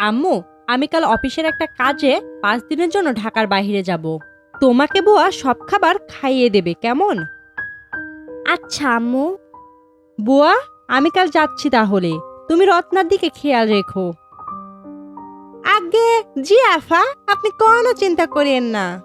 আম্মু আমি কাল অফিসের একটা কাজে পাঁচ দিনের জন্য ঢাকার বাহিরে যাব। তোমাকে বুয়া সব খাবার খাইয়ে দেবে কেমন? আচ্ছা আম্মু। বুয়া আমি কাল যাচ্ছি তাহলে। তুমি রত্নার দিকে খেয়াল রেখো। আগে জি আফা আপনি কোনো চিন্তা করেন না।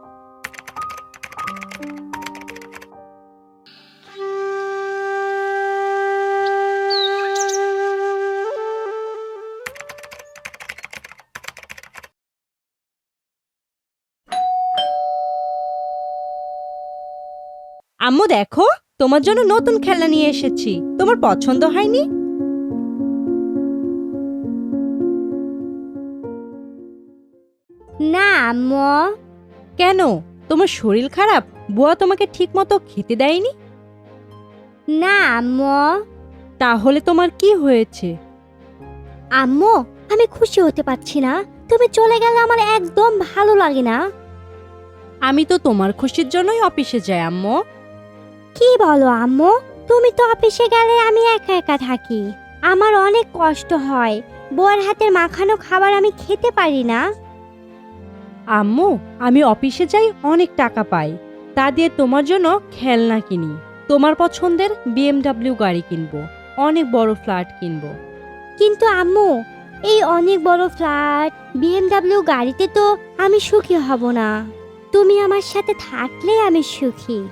আম্মু দেখো তোমার জন্য নতুন খেলনা নিয়ে এসেছি। তোমার পছন্দ হয়নি? না আম্মু। কেন? তোমার শরীর খারাপ? বুয়া তোমাকে ঠিক মতো খেতে দেয়নি? না আম্মু। তাহলে তোমার কি হয়েছে? আম্মু আমি খুশি হতে পারছি না। তুমি চলে গেলে আমার একদম ভালো লাগে না। আমি তো তোমার খুশির জন্যই অফিসে যাই আম্মু। কি বলো আম্মু? তুমি তো অফিসে গেলে আমি একা একা থাকি। আমার অনেক কষ্ট হয়। বউয়ের হাতের মাখানো খাবার আমি খেতে পারি না। আম্মু আমি অফিসে যাই অনেক টাকা পাই। তা দিয়ে তোমার জন্য খেলনা কিনি। তোমার পছন্দের বিএমডাব্লিউ গাড়ি কিনবো। অনেক বড় ফ্ল্যাট কিনবো। কিন্তু আম্মু এই অনেক বড় ফ্ল্যাট বিএমডাব্লিউ গাড়িতে তো আমি সুখী হব না। তুমি আমার সাথে থাকলে আমি সুখী।